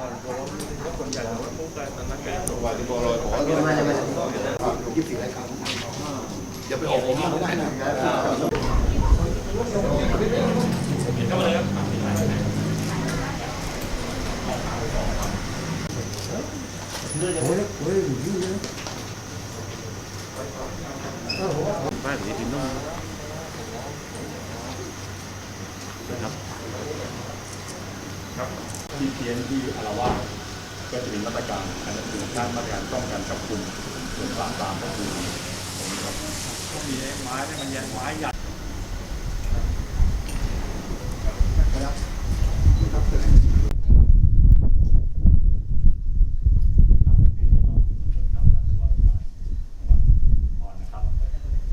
วันที่บอลอยขอยี่สิบสี่รายการอย่าไปออกผมไม่ได้นะบ้านหรือดินนุ่มนะครับครับ ที่เพี้ยนที่อารวาสก็จะมีมาตรการอันนั้นคือด้านมาตรการป้องกันจับกลุ่มส่วนปราบปรามก็คือผมครับก็มีไม้เนี่ยมันยันไม้ใหญ่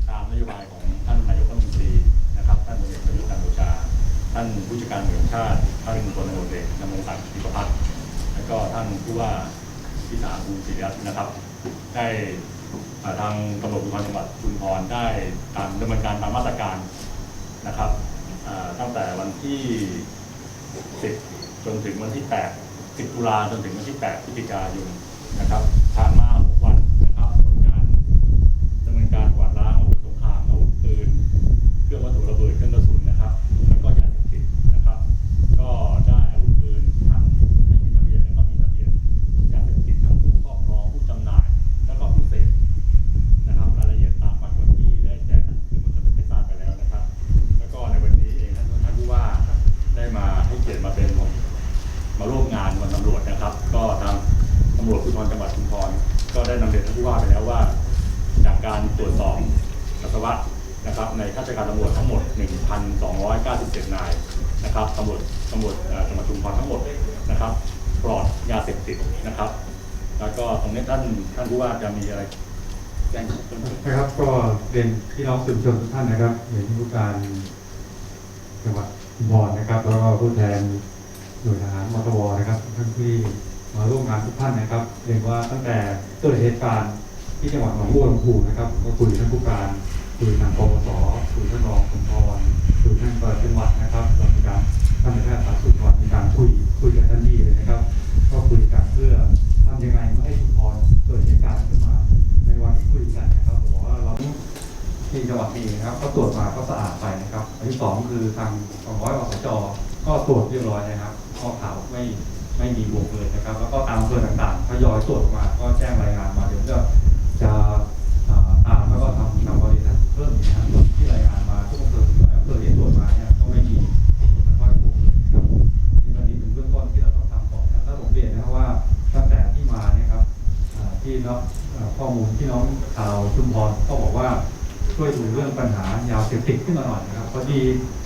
ตามนโยบายของท่านนายกรัฐมนตรีนะครับท่านพลเอกประยุทธ์จันทร์โอชา ท่านผู้จัดการตำรวจแห่งชาติ ท่านพลตำรวจเอกนำรงศักดิ์ปิประพัฒน์แล้วก็ท่านผู้ว่าพิสารภูมิศิริรัตน์นะครับ ได้ทางตำรวจภูธรจังหวัดชุมพรได้ตามดำเนินการตามมาตรการนะครับตั้งแต่วันที่ 10 จนถึงวันที่ 8 10 ตุลาจนถึงวันที่ 8 พฤศจิกายนนะครับผ่านมา ปัสสาวะนะครับในข้าราชการตำรวจทั้งหมด 1,297 นายนะครับตำรวจตำรวจจังหวัดชุมพรทั้งหมดนะครับปลอดยาเสพติดนะครับ แล้วก็ตรงนี้ท่านท่านผู้ว่าจะมีอะไรแจ้งเพิ่มเติมนะครับ ก็เรียนพี่น้องสื่อมวลชนทุกท่านนะครับเห็นผู้การจังหวัดชุมพรนะครับ แล้วก็ผู้แทนหน่วยทหารมทบนะครับท่านที่มาร่วมงานทุกท่านนะครับเรียนว่าตั้งแต่เกิดเหตุการณ์ที่จังหวัดหนองบัวลำพูนะครับก็คุยท่านผู้การ คุยทางปปสคุยท่านรองชุมพรคุยท่านปลัดจังหวัดนะครับเรามีการท่านแพทย์สาธารณสุขจังหวัดมีการคุยคุยกันทันทีเลยนะครับ ก็คุยกันเพื่อทำยังไงไม่ให้ชุมพรเกิดเหตุการณ์ขึ้นมา ในวันที่คุยกันนะครับบอกว่าเราที่จังหวัดมีนะครับ ก็ตรวจมาก็สะอาดไปนะครับอันที่สองคือทางกองร้อยอสจก็ตรวจเรียบร้อยนะครับข้อข่าวไม่ไม่มีบวกเลยนะครับ แล้วก็ตามอำเภอต่างๆทยอยตรวจมาก็แจ้งรายงานมาเดี๋ยวจะจะ เสพติดขึ้นมาหน่อยนะครับพอดี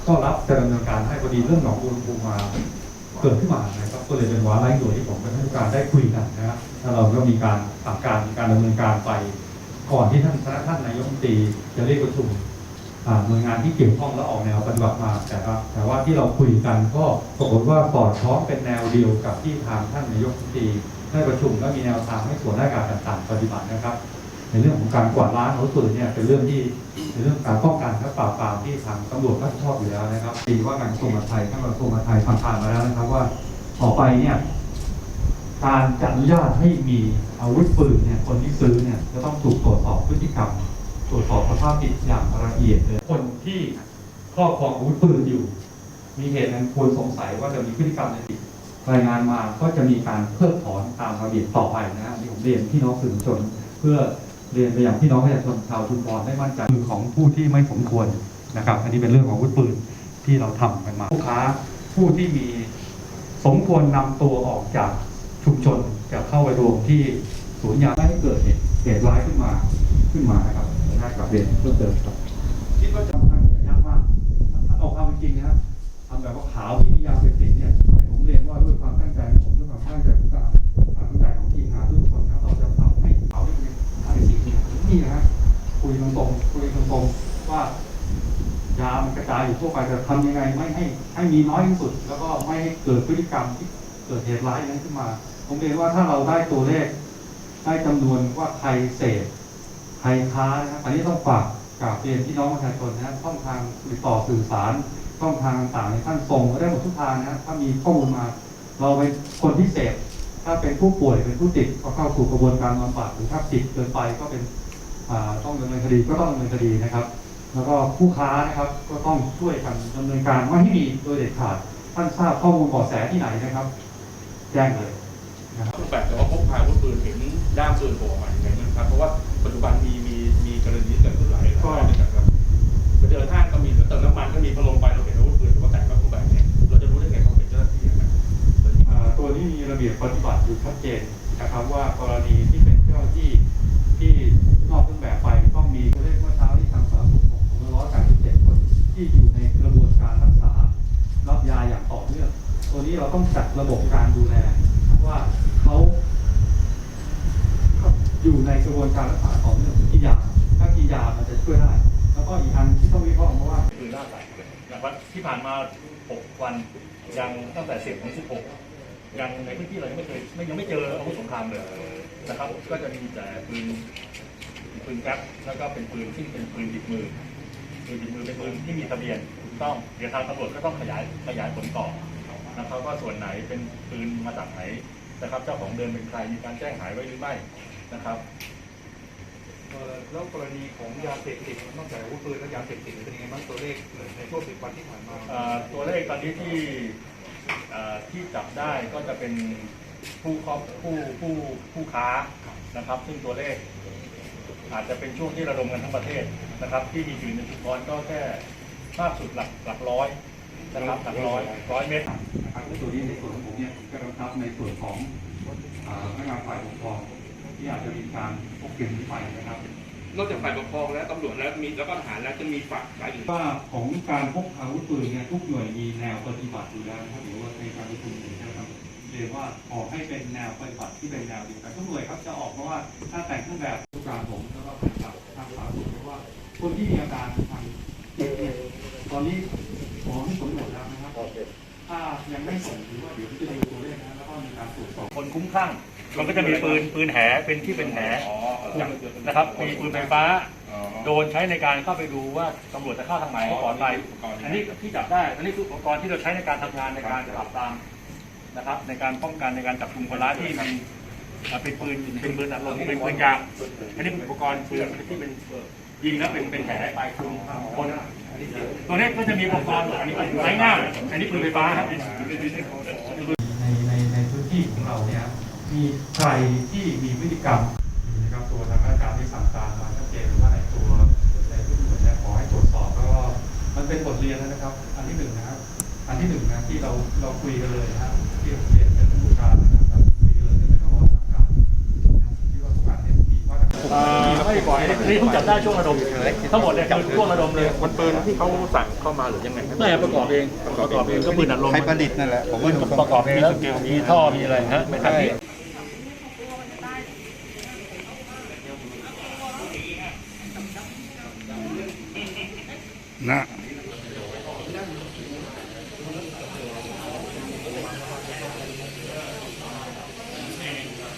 ก็รับจะดำเนินการให้พอดีเรื่องหนองบัวลำพูมาเกิดขึ้นมานะครับก็เลยเป็นวาระโดยที่ผมกับท่านผู้การได้คุยกันนะครับแล้วเราก็มีการสั่งการมีการดำเนินการไป ก่อนที่ท่านคณะท่านนายกรัฐมนตรีจะเรียกประชุมหน่วยงานที่เกี่ยวข้องแล้วออกแนวปฏิบัติมาแต่ว่าแต่ว่าที่เราคุยกันก็ปรากฏว่าสอดคล้องเป็นแนวเดียวกับที่ทางท่านนายกรัฐมนตรีได้ประชุมและมีแนวทางให้ส่วนราชการต่างๆ ปฏิบัตินะครับ ในเรื่องของการกวาดล้างอาวุธปืนเนี่ยเป็นเรื่องที่เป็นเรื่องการป้องกันและปราบปรามที่ทางตำรวจรับผิดชอบอยู่แล้วนะครับดีว่าการกระทรวงมหาดไทยท่านกระทรวงมหาดไทยผ่านมาแล้วนะครับว่าต่อไปเนี่ยการจะอนุญาตให้มีอาวุธปืนเนี่ยคนที่ซื้อเนี่ยจะต้องถูกตรวจสอบพฤติกรรม ตรวจสอบสภาพจิตอย่างละเอียดเลยคนที่ครอบครองอาวุธปืนอยู่ มีเหตุนั้นควรสงสัยว่าจะมีพฤติกรรมในผิดรายงานมาก็จะมีการเพิกถอนตามระเบียบต่อไปนะฮะที่ผมเรียนพี่น้องสื่อมวลชนเพื่อ เรียนไปอย่างพี่น้องประชาชนชาวชุมพรได้มั่นใจคือของผู้ที่ไม่สมควรนะครับ อันนี้เป็นเรื่องของวุธปืนที่เราทำกันมาผู้ค้าผู้ที่มีสมควรนำตัวออกจากชุมชนจะเข้าไปรวมที่ศูนย์ยาให้เกิดเหตุร้ายขึ้นมาขึ้นมานะครับน่ากลับเรียนเพิ่มเติมครับคิดว่าจะทำงานยากมากถ้าเอาความเป็นจริงนะครับทำแบบว่าขาวที่มียาเสพติดเนี่ยผมเรียนว่าด้วยความตั้งใจผมด้วยความตั้งใจของการความตั้งใจของทีมงานทุกคนนะเราจะทำให้ขาวที่เป็นขายสีเนี่ยนี่นะฮะคุยตรงๆคุยตรงๆว่ายามันกระจายอยู่ ทั่วไปจะทำยังไงไม่ให้ให้มีน้อยที่สุด แล้วก็ไม่ให้เกิดพฤติกรรมที่เกิดเหตุร้ายนั้นขึ้นมา ผมเรียนว่าถ้าเราได้ตัวเลขได้จำนวนว่าใครเสพใครค้านะครับอันนี้ต้องฝากกราบเรียนพี่น้องประชาชนนะช่องทางติดต่อสื่อสารช่องทางต่างๆในท่านส่งมาได้หมดทุกทางนะถ้ามีข้อมูลมา เราเป็นคนที่เสพถ้าเป็นผู้ป่วยเป็นผู้ติดก็เข้าสู่กระบวนการบำบัดหรือถ้าติดเกินไปก็เป็นอ่าต้องดำเนินคดีก็ต้องดำเนินคดีนะครับ แล้วก็ผู้ค้านะครับก็ต้องช่วยกันดำเนินการไม่ให้มีโดยเด็ดขาดท่านทราบข้อมูลเบาะแสที่ไหนนะครับ แจ้งเลยนะครับรูปแบบแต่ว่าพกพาอาวุธปืนเห็นด้ามปืนโผล่ออกมาอย่างไรบ้างครับ เพราะว่าปัจจุบันมีมีมีกรณีเกิดขึ้นหลายหลายด้วยกันครับไปเดินห้างก็มีหรือเติมน้ำมันก็มีพอลงไปเราเห็นอาวุธปืนหรือว่าแต่งก็รูปแบบเนี้ยเราจะรู้ได้ไงเขาเป็นเจ้าหน้าที่ครับอ่าตัวนี้มีระเบียบปฏิบัติอยู่ชัดเจน นี้เราต้องจัดระบบการดูแลว่าเขาอยู่ในกระบวนการรักษาต่อเนื่องกินยาถ้ากินยามันจะช่วยได้ แล้วก็อีกอันที่ต้องวิเคราะห์เพราะว่าปืนล่าสัตว์อย่างว่าที่ผ่านมา 6 วันยังตั้งแต่ 10ถึง16 ยังในพื้นที่เรายังไม่เคยไม่ยังไม่เจออาวุธสงครามเลยนะครับ ก็จะมีแต่ปืนปืนแก๊ปแล้วก็เป็นปืนที่เป็นปืนดิบมือปืนดิบมือเป็นปืนที่มีทะเบียนถูกต้องเดี๋ยวทางตำรวจก็ต้องขยายขยายผลต่อ นะครับว่าส่วนไหนเป็นปืนมาจากไหนนะครับเจ้าของเดิมเป็นใครมีการแจ้งหายไว้หรือไม่นะครับเอ่อแล้วกรณีของยาเสพติดนอกจากอาวุธปืนแล้วยาเสพติดเป็นยังไงบ้างตัวเลขในช่วงสิบวันที่ผ่านมาเอ่อตัวเลขตอนนี้ที่เอ่อที่จับได้ก็จะเป็นผู้ครอบผู้ผู้ผู้ค้านะครับ ซึ่งตัวเลข อาจจะเป็นช่วงที่ระดมกันทั้งประเทศนะครับ ที่มีอยู่ในชุมพรก็แค่มากสุดหลักหลักร้อย นะครับหลักร้อยร้อยเมตรนะครับในส่วนนี้ในส่วนของผมเนี่ยผมจะกำชับในส่วนของอ่าพนักงานฝ่ายปกครองที่อาจจะมีการพกเก็บหนีไปนะครับนอกจากฝ่ายปกครองและตำรวจแล้วมีแล้วก็ทหารแล้วจะมีฝ่ายฝ่ายอื่นว่าของการพกอาวุธปืนเนี่ยทุกหน่วยมีแนวปฏิบัติอยู่แล้วนะครับหรือว่าในการประชุมเนี่ยนะครับเรียนว่าออกให้เป็นแนวปฏิบัติที่เป็นแนวเดียวกันทุกหน่วยครับจะออกเพราะว่าถ้าแต่งเครื่องแบบทุกการผมแล้วก็เป็นกับทางสาธารณสุขเพราะว่าคนที่มีอาการทางจิตเนี่ยตอนนี้ห มอที่สมบูรณ์แล้วนะครับถ้ายังไม่ส่งถือว่าเดี๋ยวจะดูตัวเลขนะแล้วก็มีการตรวจสอบคนคุ้มคลั่งมันก็จะมีปืนปืนแหเป็นที่เป็นแหนะครับมีปืนไฟฟ้า โดนใช้ในการเข้าไปดูว่าตำรวจจะเข้าทางไหนปลอดภัยอันนี้ที่จับได้อันนี้คืออุปกรณ์ที่เราใช้ในการทำงานในการปราบปรามนะครับ ในการป้องกันในการจับกลุ่มคนร้ายที่มีอ่าเป็นปืนเป็นปืนอัดลมเป็นปืนยางอันนี้เป็นอุปกรณ์ปืนที่เป็นยิงแล้วเป็นเป็นแผลปลายคลุมคน ตัวนี้ก็จะมีอุปกรณ์อันนี้เป็นไม้งามอันนี้ปืนไฟฟ้าครับในในในพื้นที่ของเราเนี่ยมีใครที่มีพฤติกรรมนะครับตัวทางราชการที่สั่งการมาชัดเจนว่าในตัวในทุกหน่วยเนี่ยขอให้ตรวจสอบแล้วก็มันเป็นบทเรียนแล้วนะครับ อันที่หนึ่งนะครับ อันที่หนึ่งนะที่เราเราคุยกันเลยนะครับที่าไม่ก่อนนี่เพิ่งจับได้ช่วงระดมทั้งหมดเลยคือช่วงระดมเลยมันปืนที่เขาสั่งเข้ามาหรือยังไงไม่ประกอบเองประกอบเองก็ปืนอัดลมใครประดิษฐ์นั่นแหละผมว่าประกอบเองแล้วมีท่อมีอะไรฮะไม่ทันที่นะ